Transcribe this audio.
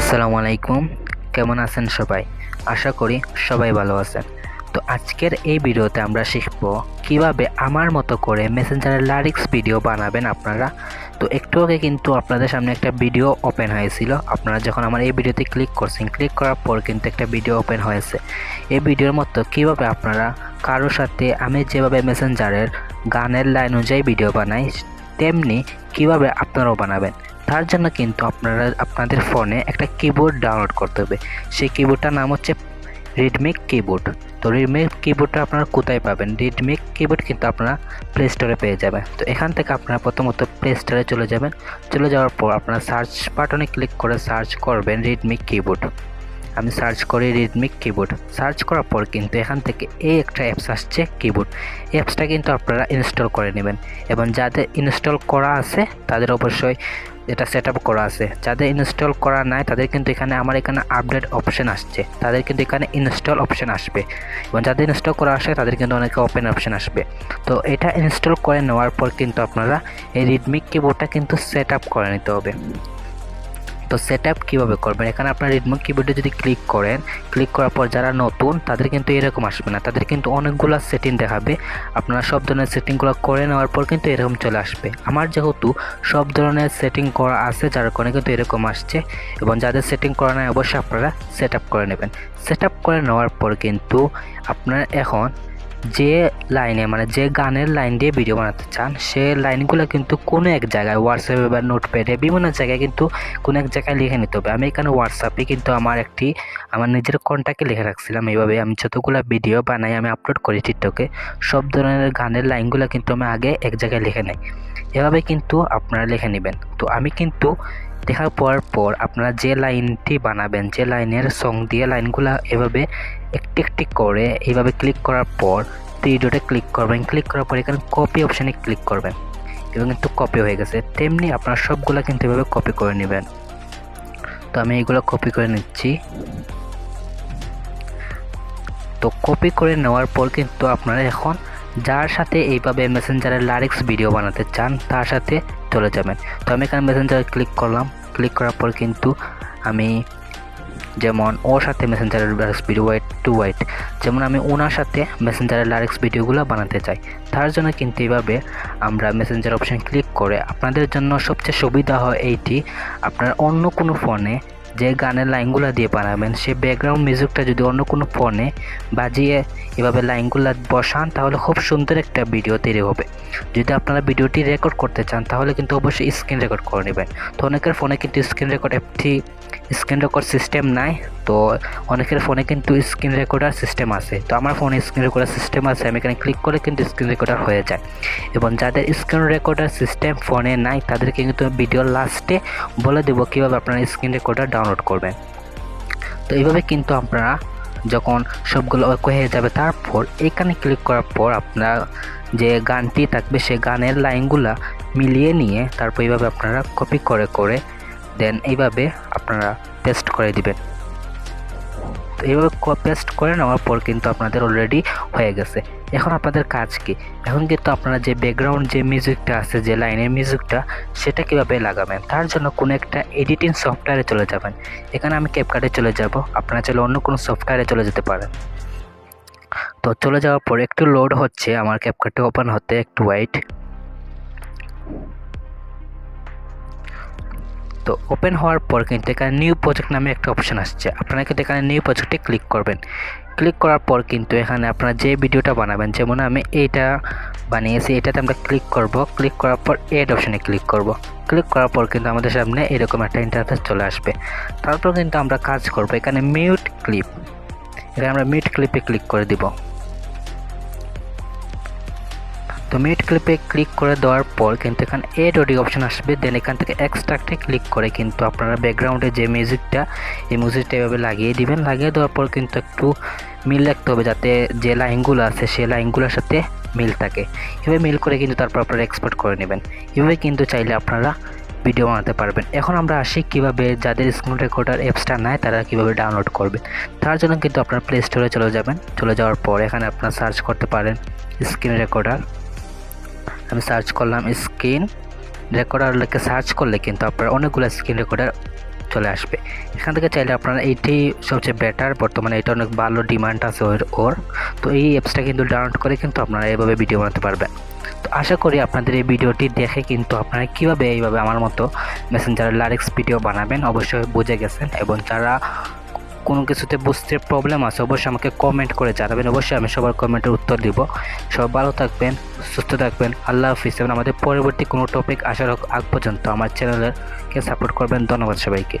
আসসালামু আলাইকুম, কেমন আছেন সবাই? আশা করি সবাই ভালো আছেন। তো আজকের এই ভিডিওতে আমরা শিখব কীভাবে আমার মতো করে মেসেঞ্জারের লারিক্স ভিডিও বানাবেন আপনারা। তো একটু আগে কিন্তু আপনাদের সামনে একটা ভিডিও ওপেন হয়েছিল। আপনারা যখন আমার এই ভিডিওতে ক্লিক করছেন ক্লিক করার পর কিন্তু একটা ভিডিও ওপেন হয়েছে। এই ভিডিওর মতো কীভাবে আপনারা কারোর সাথে আমি যেভাবে মেসেঞ্জারের গানের লাইন অনুযায়ী ভিডিও বানাই, তেমনি কীভাবে আপনারাও বানাবেন। তার জন্য কিন্তু আপনারা, আপনাদের ফোনে একটা কিবোর্ড ডাউনলোড করতে হবে। সেই কিবোর্ডটার নাম হচ্ছে রিডমিক কিবোর্ড তো রিডমিক কিবোর্ডটা আপনারা কোথায় পাবেন? রিডমিক কিবোর্ড কিন্তু আপনারা প্লে স্টোরে পেয়ে যাবেন। তো এখান থেকে আপনারা প্রথমত প্লে স্টোরে চলে যাবেন। চলে যাওয়ার পর আপনারা সার্চ বাটনে ক্লিক করে সার্চ করবেন রিডমিক কিবোর্ড আমি সার্চ করি রিডমিক কিবোর্ড সার্চ করার পর কিন্তু এখান থেকে এই একটা অ্যাপস আসছে কিবোর্ড অ্যাপসটা কিন্তু আপনারা ইনস্টল করে নেবেন। এবং যাদের ইনস্টল করা আছে, তাদের অবশ্যই এটা সেট করা আছে। যাদের ইনস্টল করা নাই, তাদের কিন্তু এখানে আমার এখানে আপডেট অপশন আসছে। তাদের কিন্তু এখানে ইনস্টল অপশন আসবে। এবং যাদের ইনস্টল করা আসে তাদের কিন্তু অনেকে ওপেন অপশন আসবে। তো এটা ইনস্টল করে নেওয়ার পর কিন্তু আপনারা এই রিডমি কিবোর্ডটা কিন্তু সেট করে নিতে হবে। তো সেট আপ কীভাবে করবেন? এখানে আপনার রিডমো কিবোর্ডে যদি ক্লিক করেন ক্লিক করার পর যারা নতুন, তাদের কিন্তু এরকম আসবে না। তাদের কিন্তু অনেকগুলো সেটিং দেখাবে। আপনারা সব ধরনের সেটিংগুলো করে নেওয়ার পর কিন্তু এরকম চলে আসবে। আমার যেহেতু সব ধরনের সেটিং করা আছে, যার কারণে কিন্তু এরকম আসছে এবং যাদের সেটিং করা নাই, অবশ্যই আপনারা সেট আপ করে নেবেন। সেট আপ করে নেওয়ার পর কিন্তু আপনারা এখন যে লাইনে মানে যে গানের লাইন দিয়ে ভিডিও বানাতে চান, সে লাইনগুলো কিন্তু কোনো এক জায়গায় হোয়াটসঅ্যাপে বা নোটপ্যাডে বিভিন্ন জায়গায় কিন্তু কোনো এক জায়গায় লিখে নিতে হবে। আমি এখানে হোয়াটসঅ্যাপে কিন্তু আমার একটি, আমার নিজের কন্ট্যাক্টে লিখে রাখছিলাম। এইভাবে আমি যতগুলো ভিডিও বানাই, আমি আপলোড করি টিকটকে সব ধরনের গানের লাইনগুলো কিন্তু আমি আগে এক জায়গায় লিখে নেই। এভাবে কিন্তু আপনারা লিখে নেবেন। তো আমি কিন্তু দেখার পর পর আপনারা যে লাইনটি বানাবেন, যে লাইনের সং দিয়ে লাইনগুলো এভাবে একটি একটি করে এইভাবে ক্লিক করার পর ভিডিওটা ক্লিক করবেন। ক্লিক করার পর এখানে কপি অপশানে ক্লিক করবেন। এবং কিন্তু কপি হয়ে গেছে। তেমনি আপনারা সবগুলো কিন্তু এভাবে কপি করে নেবেন। তো আমি এইগুলো কপি করে নিচ্ছি। তো কপি করে নেওয়ার পর কিন্তু আপনারা এখন যার সাথে এইভাবে মেসেঞ্জারের লারিক্স ভিডিও বানাতে চান, তার সাথে চলে যাবেন। তো আমি এখানে মেসেঞ্জারে ক্লিক করলাম। ক্লিক করার পর কিন্তু আমি যেমন ওর সাথে মেসেঞ্জারের লারেক্স ভিডিও ওয়াইট টু ওয়াইট যেমন আমি ওনার সাথে মেসেঞ্জারের লারেক্স ভিডিওগুলো বানাতে চাই। তার জন্য কিন্তু এইভাবে আমরা মেসেঞ্জার অপশন ক্লিক করে আপনাদের জন্য সবচেয়ে সুবিধা হয় এইটি, আপনার অন্য কোনো ফোনে যে গানের লাইনগুলো দিয়ে বানাবেন, সে ব্যাকগ্রাউন্ড মিউজিকটা যদি অন্য কোনো ফোনে বাজিয়ে এভাবে লাইনগুলো বসান, তাহলে খুব সুন্দর একটা ভিডিও তৈরি হবে। যদি আপনারা ভিডিওটি রেকর্ড করতে চান, তাহলে কিন্তু অবশ্যই স্ক্রিন রেকর্ড করে নেবেন। তো অনেকের ফোনে কিন্তু স্ক্রিন রেকর্ড অ্যাপটি স্ক্রিন রেকর্ড সিস্টেম নাই, তো অনেকের ফোনে কিন্তু স্ক্রিন রেকর্ডার সিস্টেম আছে। তো আমার ফোনে স্ক্রিন রেকর্ডার সিস্টেম আছে, আমি এখানে ক্লিক করে কিন্তু স্ক্রিন রেকর্ডার হয়ে যায়। এবং যাদের স্ক্রিন রেকর্ডার সিস্টেম ফোনে নাই, তাদেরকে কিন্তু ভিডিওর লাস্টে বলে দেবো কীভাবে আপনারা স্ক্রিন রেকর্ডার ডাউনলোড করবেন। তো এইভাবে কিন্তু আপনারা যখন সবগুলো হয়ে যাবে, তারপর এখানে ক্লিক করার পর আপনারা যে গানটি থাকবে, সে গানের লাইনগুলা মিলিয়ে নিয়ে তারপর এইভাবে আপনারা কপি করে করে দেন এইভাবে আপনারা পেস্ট করে দিবেন। তো এইভাবে পেস্ট করে নেওয়ার পর কিন্তু আপনাদের অলরেডি হয়ে গেছে। এখন আপনাদের কাজ কি? এখন কিন্তু আপনারা যে ব্যাকগ্রাউন্ড যে মিউজিকটা আছে, যে লাইনের মিউজিকটা সেটা কীভাবে লাগাবেন? তার জন্য কোনো একটা এডিটিং সফটওয়্যারে চলে যাবেন। এখানে আমি ক্যাপকার্টে চলে যাব। আপনারা চাইলে অন্য কোনো সফটওয়্যারে চলে যেতে পারেন। তো চলে যাওয়ার পর একটু লোড হচ্ছে। আমার ক্যাপকার্টে ওপেন হতে একটু ওয়াইট তো ওপেন হওয়ার পর কিন্তু এখানে নিউ প্রজেক্ট নামে একটা অপশান আসছে। আপনারা কিন্তু এখানে নিউ প্রজেক্টে ক্লিক করবেন। ক্লিক করার পর কিন্তু এখানে আপনারা যে ভিডিওটা বানাবেন, যেমন আমি এইটা বানিয়েছি, এটাতে আমরা ক্লিক করব। ক্লিক করার পর এড অপশানে ক্লিক করব। ক্লিক করার পর কিন্তু আমাদের সামনে এরকম একটা ইন্টারফেস চলে আসবে। তারপর কিন্তু আমরা কাজ করব। এখানে মিউট ক্লিপ এখানে আমরা মিউট ক্লিপে ক্লিক করে দিব। তো মিট ক্লিপে ক্লিক করে দেওয়ার পর কিন্তু এখানে এড অডিও অপশন আসবে। দেন এখান থেকে এক্সট্রাক্টে ক্লিক করে কিন্তু আপনারা ব্যাকগ্রাউন্ডে যে মিউজিকটা এই মিউজিকটা এভাবে লাগিয়ে দিবেন। লাগিয়ে দেওয়ার পর কিন্তু একটু মিল রাখতে হবে যাতে যে লাইনগুলো আছে, সেই লাইনগুলোর সাথে মিল থাকে। এভাবে মিল করে কিন্তু তারপর আপনারা এক্সপোর্ট করে নেবেন। এভাবে কিন্তু চাইলে আপনারা ভিডিও বানাতে পারবেন। এখন আমরা আসি কীভাবে যাদের স্ক্রিন রেকর্ডার অ্যাপসটা নেয় তারা কীভাবে ডাউনলোড করবে। তার জন্য কিন্তু আপনার প্লে স্টোরে চলে যাবেন। চলে যাওয়ার পর এখানে আপনারা সার্চ করতে পারেন স্ক্রিন রেকর্ডার আমি সার্চ করলাম স্ক্রিন রেকর্ডার লিখে সার্চ করলে কিন্তু আপনারা অনেকগুলো স্ক্রিন রেকর্ডার চলে আসবে। এখান থেকে চাইলে আপনারা এইটাই সবচেয়ে বেটার বর্তমানে এটা অনেক ভালো ডিমান্ড আছে ওর ওর। তো এই অ্যাপসটা কিন্তু ডাউনলোড করে কিন্তু আপনারা এইভাবে ভিডিও বানাতে পারবেন। তো আশা করি আপনাদের এই ভিডিওটি দেখে কিন্তু আপনারা কীভাবে এইভাবে আমার মতো মেসেঞ্জারের লারিক্স ভিডিও বানাবেন, অবশ্যই বুঝে গেছেন। এবং যারা কোনো কিছুতে বুঝতে প্রবলেম আছে, অবশ্যই আমাকে কমেন্ট করে জানাবেন। অবশ্যই আমি সবার কমেন্টের উত্তর দিব। সব ভালো থাকবেন, সুস্থ থাকবেন। আল্লাহ হাফিজ। এবং আমাদের পরবর্তী কোনো টপিক আসার আগ পর্যন্ত আমার চ্যানেলকে সাপোর্ট করবেন, ধন্যবাদ সবাইকে।